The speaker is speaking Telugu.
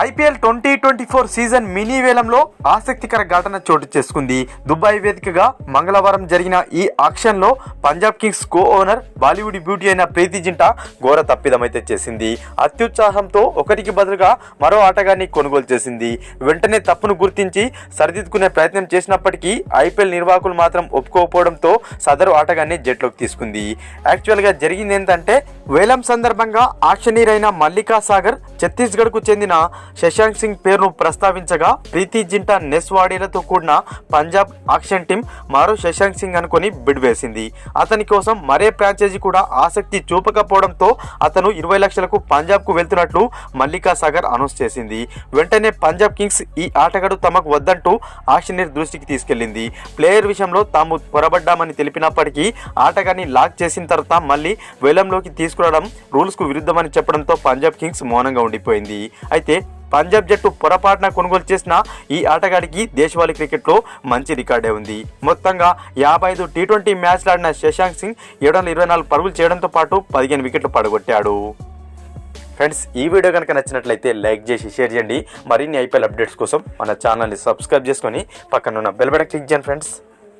IPL twenty twenty four season mini వేలంలో ఆసక్తికర ఘటన చోటు చేసుకుంది. దుబాయ్ వేదికగా మంగళవారం జరిగిన ఈ ఆక్షన్లో Punjab Kings co owner Bollywood beauty అయిన ప్రీతి జింట ఘోర తప్పిదమైతే చేసింది. అత్యుత్సాహంతో ఒకరికి బదులుగా మరో ఆటగాన్ని కొనుగోలు చేసింది. వెంటనే తప్పును గుర్తించి సరిదిద్దుకునే ప్రయత్నం చేసినప్పటికీ ఐపీఎల్ నిర్వాహకులు మాత్రం ఒప్పుకోకపోవడంతో సదరు ఆటగాన్ని జట్లోకి తీసుకుంది. యాక్చువల్గా జరిగింది ఏంటంటే వేలం సందర్భంగా ఆక్షనీర్ అయిన మల్లికా సాగర్ ఛత్తీస్గఢ్కు చెందిన శశాంక్ సింగ్ పేరును ప్రస్తావించగా ప్రీతి జింటా నెస్వాడీలతో కూడిన పంజాబ్ ఆక్షన్ టీం మరో శశాంక్ సింగ్ అనుకొని బిడ్వేసింది అతని కోసం మరే ఫ్రాంచైజీ కూడా ఆసక్తి చూపకపోవడంతో అతను ఇరవై లక్షలకు పంజాబ్కు వెళ్తున్నట్లు మల్లికా సాగర్ అనౌన్స్ చేసింది. వెంటనే పంజాబ్ కింగ్స్ ఈ ఆటగాడు తమకు వద్దంటూ ఆక్షనీర్ దృష్టికి తీసుకెళ్ళింది ప్లేయర్ విషయంలో తాము పొరబడ్డామని తెలిపినప్పటికీ ఆటగాన్ని లాక్ చేసిన తర్వాత మళ్ళీ వేలంలోకి తీసుకురావడం రూల్స్కు విరుద్ధమని చెప్పడంతో పంజాబ్ కింగ్స్ మౌనంగా ఉండిపోయింది. అయితే పంజాబ్ జట్టు పొరపాటున కొనుగోలు చేసిన ఈ ఆటగాడికి దేశవాళీ క్రికెట్లో మంచి రికార్డే ఉంది. మొత్తంగా యాభై ఐదు టీ ట్వంటీ మ్యాచ్లు ఆడిన శశాంక్ సింగ్ ఏడు వందల ఇరవై నాలుగు పరుగులు చేయడంతో పాటు పదిహేను వికెట్లు పడగొట్టాడు. ఫ్రెండ్స్ ఈ వీడియో కనుక నచ్చినట్లయితే లైక్ చేసి షేర్ చేయండి. మరిన్ని ఐపీఎల్ అప్డేట్స్ కోసం మన ఛానల్ని సబ్స్క్రైబ్ చేసుకొని పక్కనున్న బెల్ బటన్ క్లిక్ చేయండి ఫ్రెండ్స్.